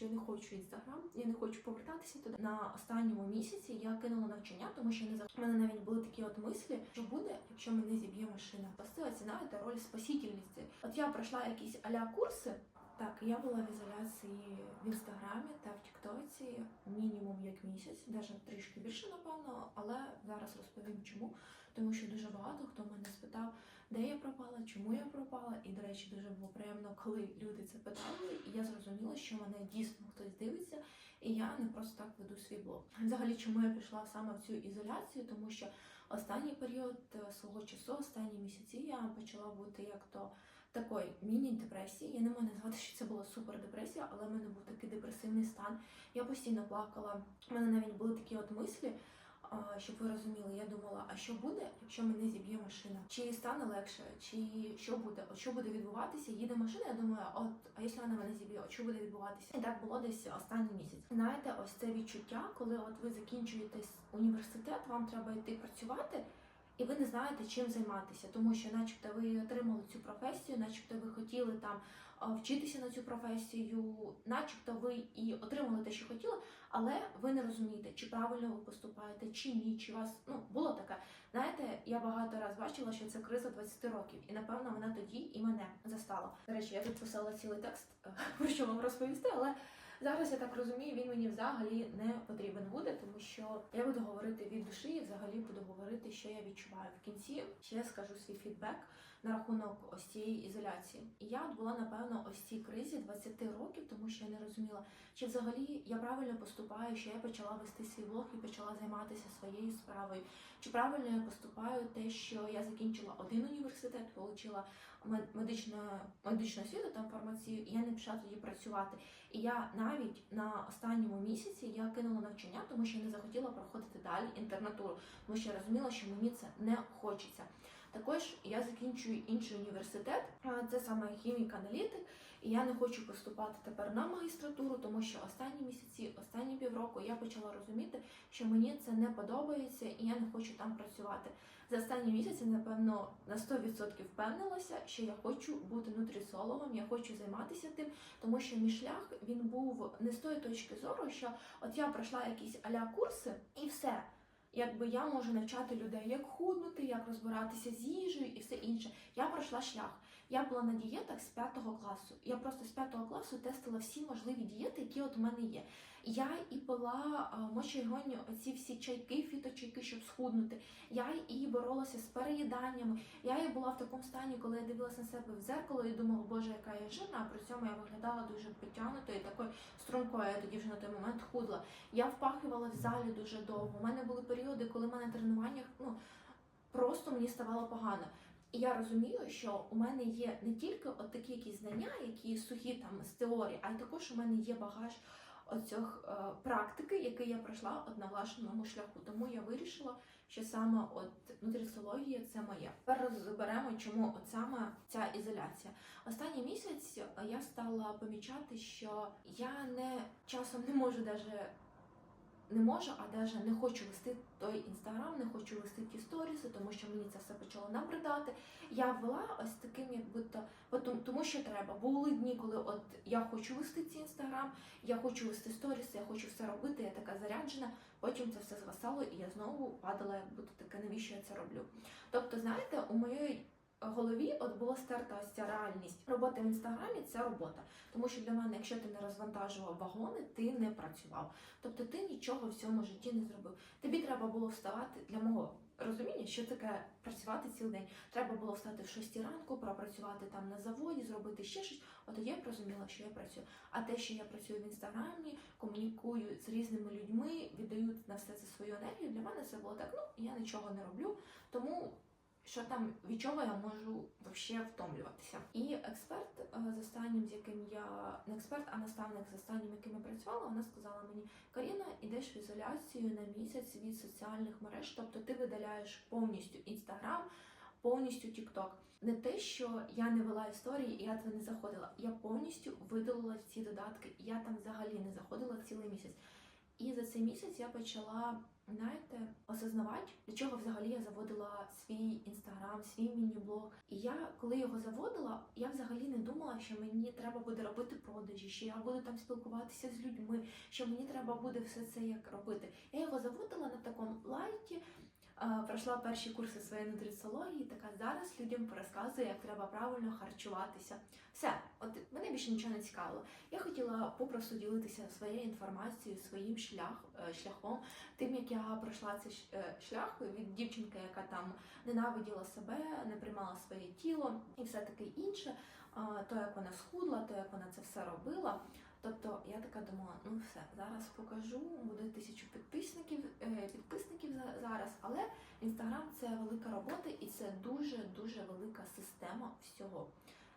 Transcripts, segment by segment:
Я не хочу інстаграм, я не хочу повертатися туди. На останньому місяці я кинула навчання, тому що не за мене навіть були такі от мислі, що буде, якщо мене зіб'є машина. Постила знаєте, роль спасительниці. От я пройшла якісь аля курси. Так, я була в ізоляції в інстаграмі та в Тіктоці мінімум як місяць, навіть трішки більше, напевно, але зараз розповім чому. Тому що дуже багато хто мене спитав, де я пропала, чому я пропала. І, до речі, дуже було приємно, коли люди це питали. І я зрозуміла, що мене дійсно хтось дивиться, і я не просто так веду свій блог. Взагалі, чому я пішла саме в цю ізоляцію? Тому що останній період е, свого часу, останні місяці, я почала бути як то такої міні-депресії. Я не можу назвати, що це була супердепресія, але в мене був такий депресивний стан. Я постійно плакала. У мене навіть були такі от мислі. Щоб ви розуміли, я думала, а що буде, якщо мене зіб'є машина? Чи стане легше, чи що буде? От що буде відбуватися? Їде машина. Я думаю, от а якщо вона мене зіб'є, от що буде відбуватися? І так було десь останній місяць. Знаєте, ось це відчуття, коли от ви закінчуєте університет, вам треба йти працювати. І ви не знаєте, чим займатися, тому що, начебто, ви отримали цю професію, начебто ви хотіли там вчитися на цю професію, начебто ви і отримали те, що хотіли, але ви не розумієте, чи правильно ви поступаєте, чи ні, чи вас ну було таке. Знаєте, я багато раз бачила, що це криза 20 років, і напевно вона тоді і мене застала. До речі, я тут писала цілий текст, про що вам розповісти, але. Зараз я так розумію, він мені взагалі не потрібен буде, тому що я буду говорити від душі і взагалі буду говорити, що я відчуваю в кінці. Ще скажу свій фідбек на рахунок ось цієї ізоляції. І я от була напевно ось цій кризі 20 років, тому що я не розуміла, чи взагалі я правильно поступаю, що я почала вести свій блог і почала займатися своєю справою. Чи правильно я поступаю те, що я закінчила один університет, отримала медичну медичну освіту там фармацію, і я не пішла тоді працювати. І я навіть на останньому місяці я кинула навчання, тому що не захотіла проходити далі інтернатуру, тому що я розуміла, що мені це не хочеться. Також я закінчую інший університет, це саме хімік-аналітик, і я не хочу поступати тепер на магістратуру, тому що останні місяці, останні півроку я почала розуміти, що мені це не подобається, і я не хочу там працювати. За останні місяці, напевно, на 100% впевнилася, що я хочу бути нутрісологом, я хочу займатися тим, тому що мій шлях він був не з тої точки зору, що от я пройшла якісь аля курси і все. Якби я можу навчати людей, як худнути, як розбиратися з їжею і все інше. Я пройшла шлях. Я була на дієтах з п'ятого класу. Я просто з п'ятого класу тестила всі можливі дієти, які от у мене є. Я і пила мочегонні оці всі чайки, фіточайки, щоб схуднути. Я і боролася з переїданнями. Я і була в такому стані, коли я дивилася на себе в зеркало і думала, боже, яка я жирна, а при цьому я виглядала дуже потягнутою такою стрункою. Я тоді вже на той момент худла. Я впахувала в залі дуже довго. У мене були періоди, коли в мене тренуваннях ну просто мені ставало погано. І я розумію, що у мене є не тільки от такі якісь знання, які сухі там з теорії, а й також у мене є багаж оцих е, практики, які я пройшла от на власному шляху. Тому я вирішила, що саме от нутрисологія це моє. Тепер розберемо, чому от саме ця ізоляція. Останній місяць я стала помічати, що я не часом не можу даже не можу, а навіть не хочу вести той інстаграм, не хочу вести ті сторіси, тому що мені це все почало набридати. Я ввела ось таким, якби то тому, що треба. Були дні, коли от я хочу вести цей інстаграм, я хочу вести сторіси, я хочу все робити, я така заряджена. Потім це все згасало, і я знову падала, якби то таке, навіщо я це роблю. Тобто, знаєте, у моєї голові от була стерта ось ця реальність. Робота в інстаграмі це робота. Тому що для мене, якщо ти не розвантажував вагони, ти не працював. Тобто ти нічого в цьому житті не зробив. Тобі треба було вставати для мого розуміння, що таке працювати цілий день. Треба було встати в 6 ранку, пропрацювати там на заводі, зробити ще щось. От я розуміла, що я працюю. А те, що я працюю в інстаграмі, комунікую з різними людьми, віддаю на все це свою енергію. Для мене це було так. Ну я нічого не роблю, тому що там від чого я можу взагалі втомлюватися. І експерт е, з останнім, з яким я не експерт, а наставник з останнім, яким я працювала, вона сказала мені: Каріна, ідеш в ізоляцію на місяць від соціальних мереж, тобто ти видаляєш повністю інстаграм. Повністю TikTok. Не те, що я не вела історії і я туди не заходила. Я повністю видалила ці додатки, я там взагалі не заходила цілий місяць. І за цей місяць я почала, знаєте, осознавати, для чого взагалі я заводила свій інстаграм, свій міні-блог. І я, коли його заводила, я взагалі не думала, що мені треба буде робити продажі, що я буду там спілкуватися з людьми, що мені треба буде все це як робити. Я його заводила на такому лайті. Пройшла перші курси своєї нутриціології, така зараз людям розказую, як треба правильно харчуватися. Все, от мене більше нічого не цікавило. Я хотіла попросту ділитися своєю інформацією, своїм шлях, е, шляхом, тим, як я пройшла цей е, шлях від дівчинки, яка там ненавиділа себе, не приймала своє тіло і все таке інше. То, як вона схудла, то як вона це все робила. Я така думала, ну все, зараз покажу, буде тисячу підписників, е, підписників за- зараз, але інстаграм це велика робота і це дуже дуже велика система всього.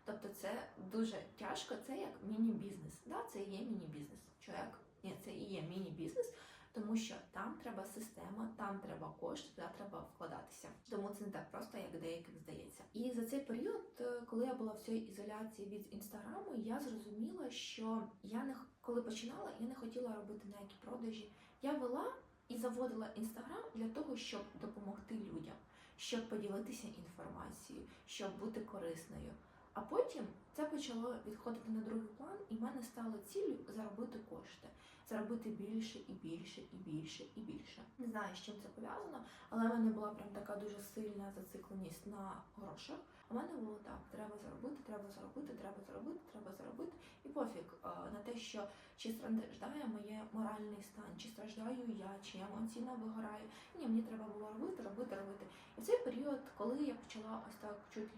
Тобто це дуже тяжко, це як міні-бізнес. Да, це є міні-бізнес. Чоловік. Ні, це і є міні-бізнес, тому що там треба система, там треба кошти, туди треба вкладатися. Тому це не так просто, як деяким здається. І за цей період, е, коли я була в цій ізоляції від інстаграму, я зрозуміла, що я не коли починала, я не хотіла робити ніякі продажі. Я вела і заводила інстаграм для того, щоб допомогти людям, щоб поділитися інформацією, щоб бути корисною. А потім це почало відходити на другий план, і в мене стало ціллю заробити кошти, заробити більше і більше і більше і більше. Не знаю, з чим це пов'язано, але в мене була прям така дуже сильна зацикленість на грошах. У мене було так: треба заробити, треба заробити, треба заробити, треба заробити. І пофіг е, на те, що чи страждає моє моральний стан, чи страждаю я, чи я емоційно вигораю. Ні, мені треба було робити, робити, робити. І в цей період, коли я почала ось так чуть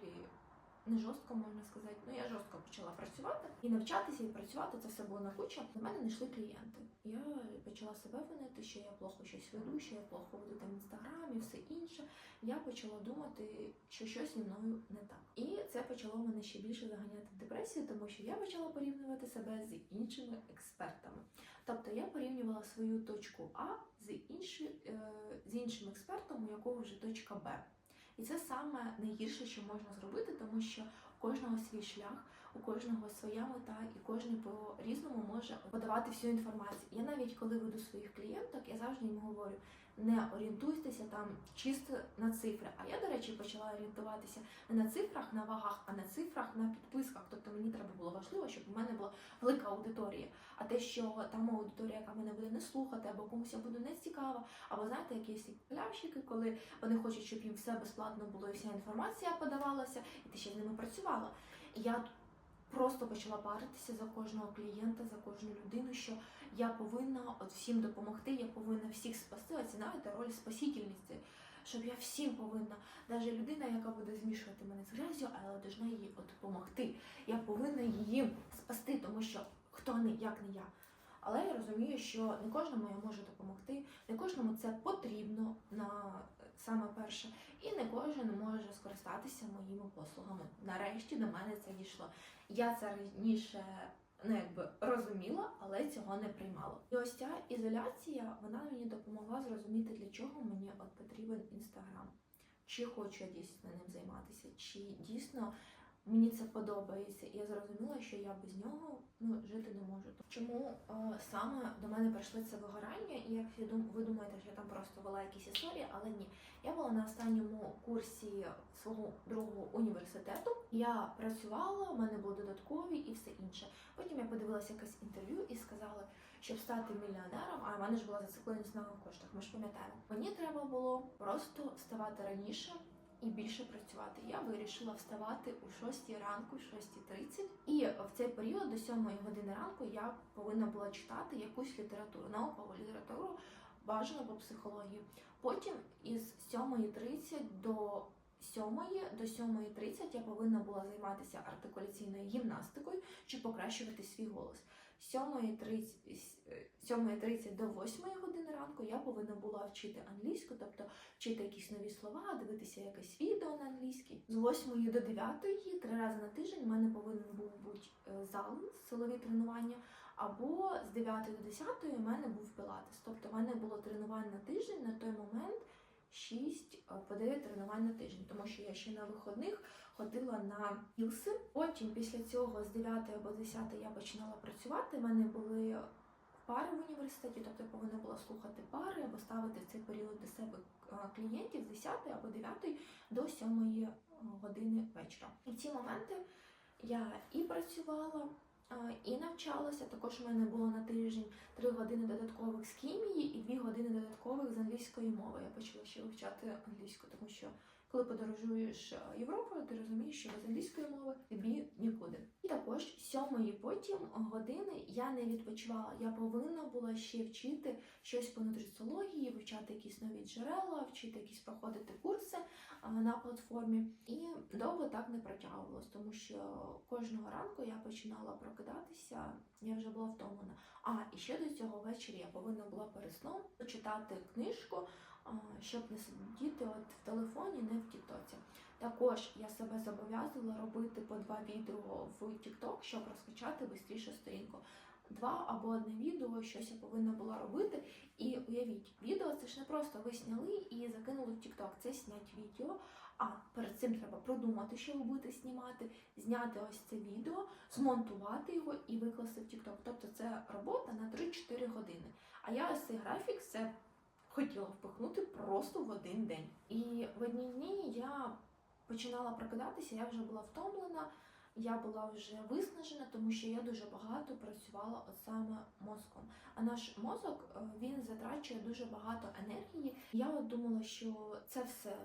не жорстко можна сказати. Ну я жорстко почала працювати і навчатися і працювати. Це все було на куча. До мене не йшли клієнти. Я почала себе винити, що я плохо щось веду, що я плохо веду там інстаграм і все інше. Я почала думати, що щось зі мною не так. І це почало мене ще більше заганяти в депресію, тому що я почала порівнювати себе з іншими експертами. Тобто я порівнювала свою точку А з іншим, з іншим експертом, у якого вже точка Б. І це саме найгірше, що можна зробити, тому що у кожного свій шлях, у кожного своя мета, і кожен по-різному може подавати всю інформацію. Я навіть коли веду своїх клієнток, я завжди їм говорю: не орієнтуйтеся там чисто на цифри. А я, до речі, почала орієнтуватися не на цифрах, на вагах, а на цифрах на підписках. Тобто мені треба було важливо, щоб у мене була велика аудиторія. А те, що там аудиторія, яка мене буде не слухати, або комусь я буду не цікава, або знаєте, якісь плявщики, коли вони хочуть, щоб їм все безплатно було і вся інформація подавалася, і ти ще з ними працювала. Я просто почала паритися за кожного клієнта, за кожну людину, що я повинна от всім допомогти, я повинна всіх спасти. Оці знаєте, роль спасительниці. Щоб я всім повинна, навіть людина, яка буде змішувати мене з грязю, але должна їй от допомогти. Я повинна її спасти, тому що хто не як не я. Але я розумію, що не кожному я можу допомогти, не кожному це потрібно на саме перше, і не кожен може скористатися моїми послугами. Нарешті до мене це дійшло. Я це раніше ну, якби розуміла, але цього не приймала. І ось ця ізоляція вона мені допомогла зрозуміти, для чого мені от потрібен інстаграм. Чи хочу я дійсно ним займатися, чи дійсно мені це подобається, і я зрозуміла, що я без нього ну, жити не можу. Чому е, саме до мене прийшли це вигорання? І як ви думаєте, що я там просто вела якісь історії, але ні. Я була на останньому курсі свого другого університету. Я працювала, в мене були додаткові і все інше. Потім я подивилася якесь інтерв'ю і сказали, щоб стати мільйонером, а в мене ж була зацикленість на коштах. Ми ж пам'ятаємо. Мені треба було просто вставати раніше і більше працювати. Я вирішила вставати у 6 ранку, 6.30. І в цей період до 7 години ранку я повинна була читати якусь літературу, наукову літературу, бажано по психології. Потім із 7.30 до 7 до 7.30 я повинна була займатися артикуляційною гімнастикою, щоб покращувати свій голос. З 7.30 е, 7.30 до 8 години ранку я повинна була вчити англійську, тобто вчити якісь нові слова, дивитися якесь відео на англійській. З 8 до 9 три рази на тиждень в мене повинен був бути е, зал, силові тренування. Або з 9 до 10 у мене був пілатес. Тобто в мене було тренувань на тиждень на той 6 по 9 тренувань на тиждень, тому що я ще на виходних ходила на хілси. Потім після цього з 9 або 10 я починала працювати. У мене були пари в університеті, тобто я повинна була слухати пари або ставити в цей період до себе е, клієнтів з 10 або 9 до 7 е, години вечора. І ці моменти я і працювала, е, і навчалася. Також у мене було на тиждень 3 години додаткових з хімії і 2 години додаткових з англійської мови. Я почала ще вивчати англійську, тому що коли подорожуєш е, Європою, ти розумієш, що без англійської мови тобі нікуди. І також сьомої потім години я не відпочивала. Я повинна була ще вчити щось по нутриціології, вивчати якісь нові джерела, вчити якісь проходити курси на платформі. І довго так не протягувалось, тому що кожного ранку я починала прокидатися, я вже була втомлена. А і ще до цього ввечері я повинна була перед сном почитати книжку, щоб не сидіти от в телефоні, не в Тіктоці. Також я себе зобов'язувала робити по два відео в TikTok, щоб розкачати швидше сторінку. Два або одне відео, щось я повинна була робити. І уявіть, відео це ж не просто ви сняли і закинули в TikTok. Це снять відео. А перед цим треба продумати, що ви будете знімати, зняти ось це відео, змонтувати його і викласти в TikTok. Тобто це робота на 3-4 години. А я ось цей графік це хотіла впихнути просто в один день. І в одні дні я починала прокидатися, я вже була втомлена, я була вже виснажена, тому що я дуже багато працювала от саме мозком. А наш мозок е, він затрачує дуже багато енергії. Я от думала, що це все.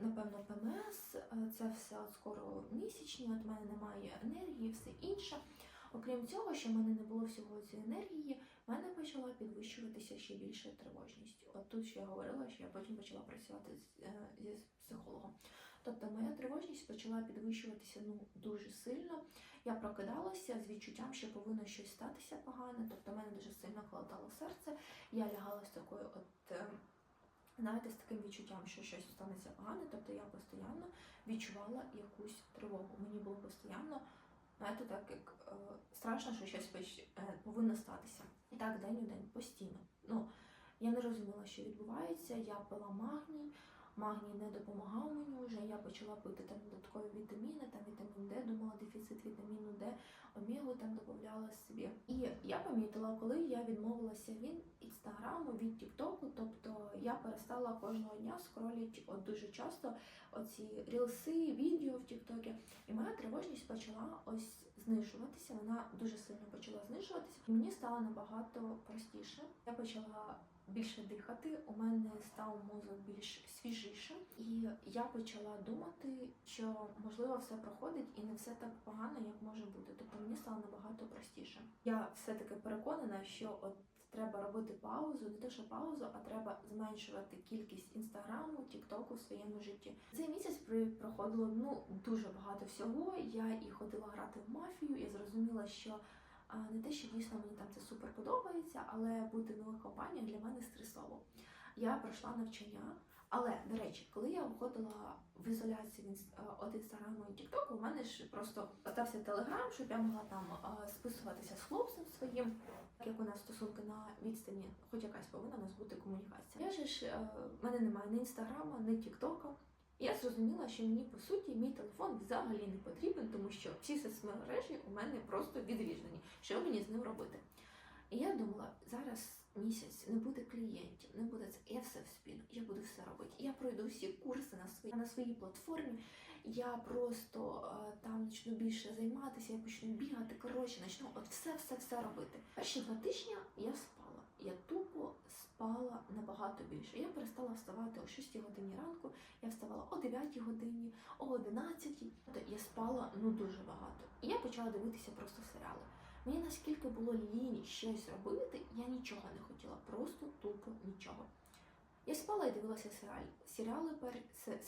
Напевно, ПМС, е, це все скоро місячні, от в мене немає енергії, все інше. Окрім цього, що в мене не було всього цієї енергії, в мене почала підвищуватися ще більше тривожність. От тут ще я говорила, що я потім почала працювати з, е, психологом. Тобто моя тривожність почала підвищуватися ну дуже сильно. Я прокидалася з відчуттям, що повинно щось статися погане. Тобто мене дуже сильно кладало серце. Я лягала з такою, от е, знаєте, з таким відчуттям, що щось станеться погане. Тобто я постійно відчувала якусь тривогу. Мені було постійно, знаєте, так як е, страшно, що щось е, повинно статися. І так день у день постійно. Ну я не розуміла, що відбувається. Я пила магній. Магній не допомагав мені вже. Я почала пити там додаткові вітаміни, там вітамін Д, думала дефіцит вітаміну Д, омегу там додавала собі. І я помітила, коли я відмовилася від інстаграму, від Тіктоку, тобто я перестала кожного дня скролити от дуже часто оці рілси, відео в Тіктокі. І моя тривожність почала ось знижуватися. Вона дуже сильно почала знижуватися. І мені стало набагато простіше. Я почала більше дихати. У мене став мозок більш свіжішим, і я почала думати, що можливо все проходить і не все так погано, як може бути. Тобто мені стало набагато простіше. Я все таки переконана, що от. Треба робити паузу, не те, що паузу, а треба зменшувати кількість інстаграму, тіктоку в своєму житті. Цей місяць проходило ну дуже багато всього. Я і ходила грати в мафію, і зрозуміла, що не те, що дійсно мені там це супер подобається, але бути в нових компаніях для мене стресово. Я пройшла навчання, але до речі, коли я виходила в ізоляцію від інстаграму і тіктоку, у мене ж просто остався телеграм, щоб я могла там списуватися з хлопцем своїм. Як у нас стосунки на відстані, хоч якась повинна у нас бути комунікація. Я ж е, в мене немає ні інстаграма, ні тіктока. Я зрозуміла, що мені по суті мій телефон взагалі не потрібен, тому що всі соцмережі у мене просто відрізані. Що мені з ним робити? І я думала, зараз місяць не буде клієнтів, не буде це. Я все вспіну, я буду все робити. Я пройду всі курси на своїй на своїй платформі. Я просто е, там почну більше займатися, я почну бігати. Коротше, почну от все, все, все робити. Перші два тижні я спала. Я тупо спала набагато більше. Я перестала вставати о 6 годині ранку. Я вставала о 9 годині, о 11. Тобто Я спала ну дуже багато. І я почала дивитися просто серіали. Мені наскільки було лінь щось робити, я нічого не хотіла, просто тупо нічого. Я спала і дивилася серіали. Серіали пер...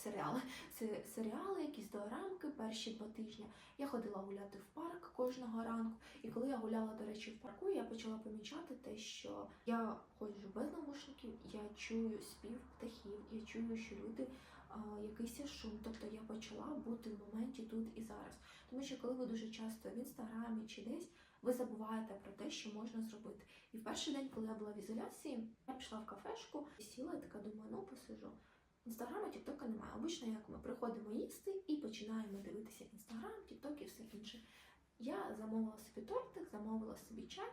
серіали, се- серіали, якісь дорамки перші два тижні. Я ходила гуляти в парк кожного ранку. І коли я гуляла, до речі, в парку, я почала помічати те, що я ходжу без навушників, я чую спів птахів, я чую, що люди а, якийсь шум. Тобто я почала бути в моменті тут і зараз. Тому що коли ви дуже часто в інстаграмі чи десь, ви забуваєте про те, що можна зробити. І в перший день, коли я була в ізоляції, я пішла в кафешку, сіла і така думаю, ну посижу. Інстаграма, Тіктока немає. Обично, як ми приходимо їсти і починаємо дивитися інстаграм, Тікток і все інше. Я замовила собі тортик, замовила собі чай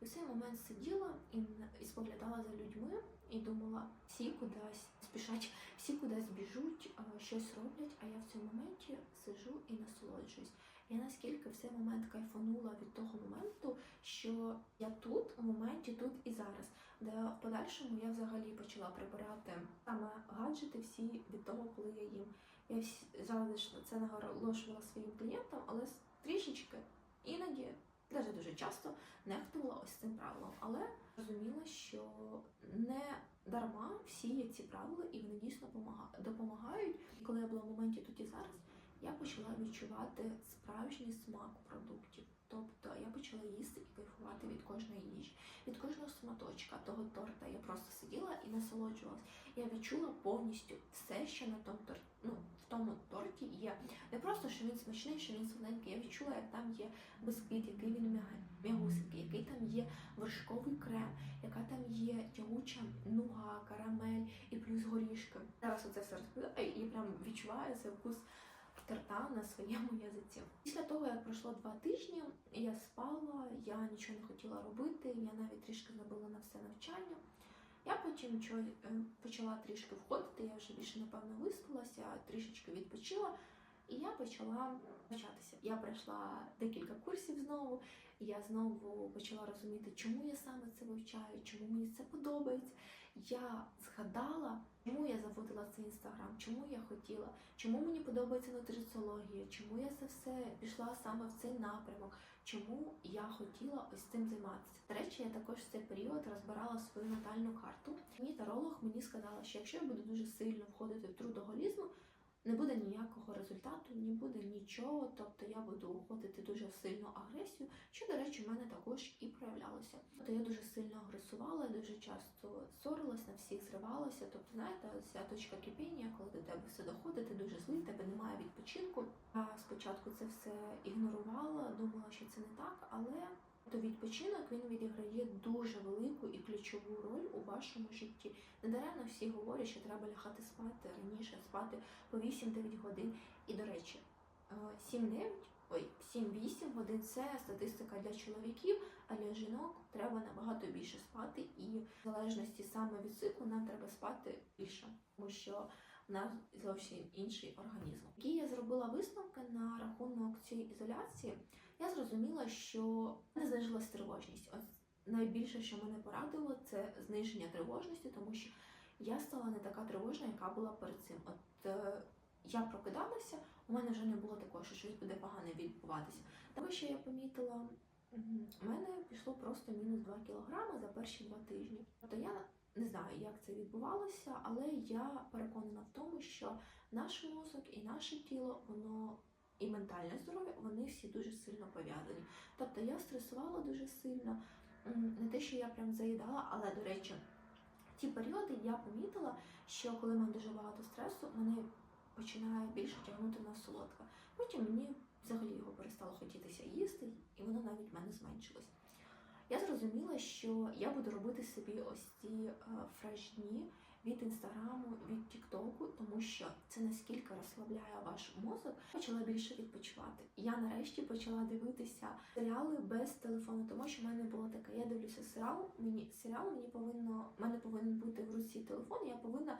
І в цей момент сиділа і, і споглядала за людьми і думала, всі кудись спішать, всі кудись біжуть, щось роблять, а я в цьому моменті сижу і насолоджуюсь. Я наскільки в цей момент кайфанула від того моменту, що я тут, у моменті, тут і зараз. Де в подальшому я взагалі почала прибирати саме гаджети всі від того, коли я їм. Я завжди це наголошувала своїм клієнтам, але трішечки іноді, навіть дуже часто, нехтувала ось цим правилом. Але розуміла, що не дарма всі є ці правила, і вони дійсно допомагають. І коли я була в моменті тут і зараз, я почала відчувати справжній смак продуктів. Тобто я почала їсти і кайфувати від кожної їжі, від кожного сматочка того торта. Я просто сиділа і насолоджувалась. Я відчула повністю все, що на тому торті, ну, в тому торті є. Не просто що він смачний, що він солоденький. Я відчула, як там є бисквіт, який він м'ягусенький, який там є вершковий крем, яка там є тягуча нуга, карамель і плюс горішки. Зараз оце все розповідаю і прям відчуваю цей вкус торта на своєму язиці. Після того, як пройшло два тижні, я спала, я нічого не хотіла робити, я навіть трішки забула на все навчання. Я потім е, почала трішки входити, я вже більше напевно виспалася, трішечки відпочила, і я почала навчатися. Я пройшла декілька курсів знову, і я знову почала розуміти, чому я саме це вивчаю, чому мені це подобається. Я згадала, чому я заводила цей інстаграм, чому я хотіла, чому мені подобається нутриціологія, чому я це все пішла саме в цей напрямок, чому я хотіла ось цим займатися. До речі, я також в цей період розбирала свою натальну карту. Мій таролог мені сказала, що якщо я буду дуже сильно входити в трудоголізм, не буде ніякого результату, не буде нічого, тобто я буду уходити дуже в сильну агресію, що, до речі, в мене також і проявлялося. Тобто я дуже сильно агресувала, дуже часто ссорилась, на всіх зривалася. Тобто, знаєте, ця точка кипіння, коли до тебе все доходить, ти дуже злий, тебе немає відпочинку. Я спочатку це все ігнорувала, думала, що це не так, але то відпочинок він відіграє дуже велику і ключову роль у вашому житті. Недаремно всі говорять, що треба лягати спати раніше, спати по 8-9 годин. І до речі, е, 7-9, ой, 7-8 годин це статистика для чоловіків, а для жінок треба набагато більше спати, і в залежності саме від циклу нам треба спати більше, тому що у нас зовсім інший організм. Які я зробила висновки на рахунок цієї ізоляції, я зрозуміла, що не знижилась тривожність. От найбільше, що мене порадило, це зниження тривожності, тому що я стала не така тривожна, яка була перед цим. От е, я прокидалася, у мене вже не було такого, що щось буде погане відбуватися. Тому що я помітила, у мене пішло просто мінус 2 кілограми за перші два тижні. Тобто я не знаю, як це відбувалося, але я переконана в тому, що наш мозок і наше тіло, воно і ментальне здоров'я, вони всі дуже сильно пов'язані. Тобто я стресувала дуже сильно, не те, що я прям заїдала, але до речі, ті періоди я помітила, що коли в мене дуже багато стресу, мене починає більше тягнути на солодке. Потім мені взагалі його перестало хотітися їсти, і воно навіть в мене зменшилось. Я зрозуміла, що я буду робити собі ось ці е, фреш-дні від інстаграму, від тіктоку, тому що це наскільки розслабляє ваш мозок. Почала більше відпочивати. Я нарешті почала дивитися серіали без телефону, тому що в мене було таке. Я дивлюся серіал. Мені серіал мені повинно мене повинен бути в руці телефон. Я повинна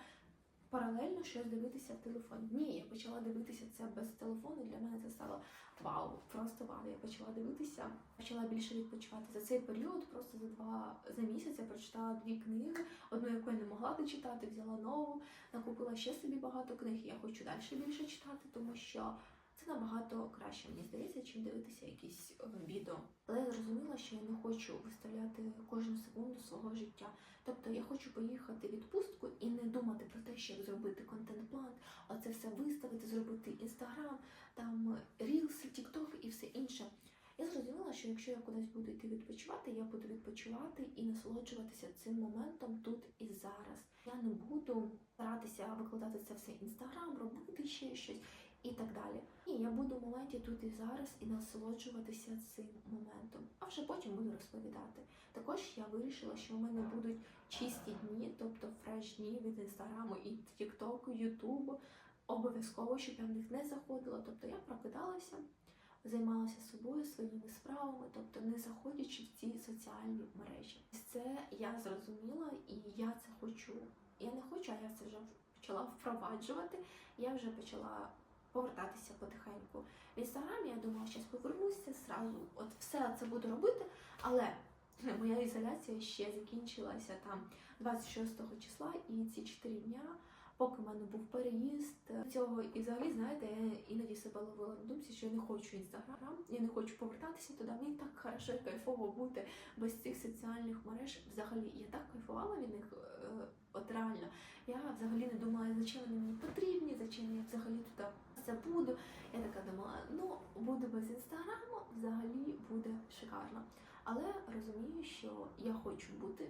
паралельно щось дивитися в телефоні. Ні, я почала дивитися це без телефону. Для мене це стало вау, просто вау. Я почала дивитися, почала більше відпочивати за цей період. Просто за два за місяць я прочитала дві книги. Одну, яку я не могла дочитати, взяла нову, накупила ще собі багато книг. Я хочу далі більше читати, тому що це набагато краще, мені здається, чим дивитися якісь е, відео. Але я зрозуміла, що я не хочу виставляти кожну секунду свого життя. Тобто я хочу поїхати в відпустку і не думати про те, що зробити контент-план, а це все виставити, зробити інстаграм, там рілси, тікток і все інше. Я зрозуміла, що якщо я кудись буду йти відпочивати, я буду відпочивати і насолоджуватися цим моментом тут і зараз. Я не буду старатися викладати це все в інстаграм, робити ще щось і так далі. Ні, я буду в моменті тут і зараз і насолоджуватися цим моментом, а вже потім буду розповідати. Також я вирішила, що у мене будуть чисті дні, тобто фреш дні від інстаграму і тіктоку, ютубу. Обов'язково, щоб я в них не заходила. Тобто я прокидалася, займалася собою, своїми справами, тобто не заходячи в ці соціальні мережі. Це я зрозуміла, і я це хочу. Я не хочу, а я це вже почала впроваджувати. Я вже почала повертатися потихеньку. В інстаграмі я думала, зараз повернуся зразу. От все це буду робити, але моя ізоляція ще закінчилася там 26 числа, і ці 4 дня, поки в мене був переїзд цього, і взагалі, знаєте, я іноді себе ловила на думці, що я не хочу інстаграм, я не хочу повертатися туди. Мені так хорошо кайфово бути без цих соціальних мереж. Взагалі, я так кайфувала від них. е, От реально, я взагалі не думала, зачем вони мені потрібні, зачем я взагалі туди це буду. Я така думала, ну буду без інстаграму, взагалі буде шикарно. Але розумію, що я хочу бути,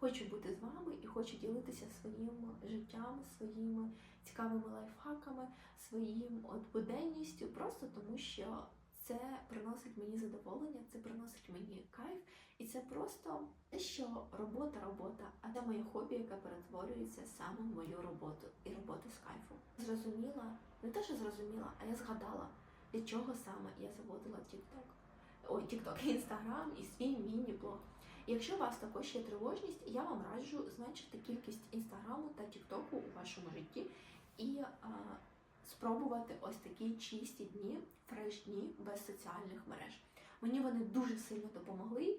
хочу бути з вами і хочу ділитися своїм життям, своїми цікавими лайфхаками, своїм от буденністю, просто тому що це приносить мені задоволення, це приносить мені кайф, і це просто те, що робота, робота, а це моє хобі, яке перетворюється саме в мою роботу і роботу з кайфом. Зрозуміла, не те, що зрозуміла, а я згадала, для чого саме я заводила TikTok. Ой, TikTok, Instagram і свій міні-блог. Якщо у вас також є тривожність, я вам раджу зменшити кількість інстаграму та тіктоку у вашому житті і а, спробувати ось такі чисті дні, фреш дні без соціальних мереж. Мені вони дуже сильно допомогли,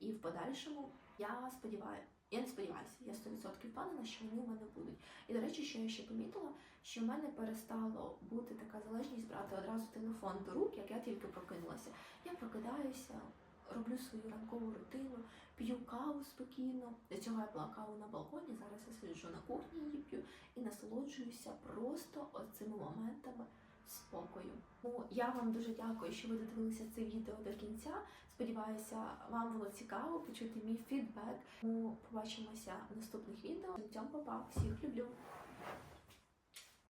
і в подальшому я сподіваюся, я не сподіваюся, я 100% впевнена, що вони в мене будуть. І до речі, що я ще помітила, що в мене перестало бути така залежність брати одразу телефон до рук, як я тільки прокинулася. Я прокидаюся, роблю свою ранкову рутину, п'ю каву спокійно. До цього я пила каву на балконі. Зараз я сиджу на кухні її п'ю і насолоджуюся просто оцими моментами спокою. Ну, я вам дуже дякую, що ви додивилися це відео до кінця. Сподіваюся, вам було цікаво почути мій фідбек. Ну, побачимося в наступних відео. Цьом, папа, всіх люблю.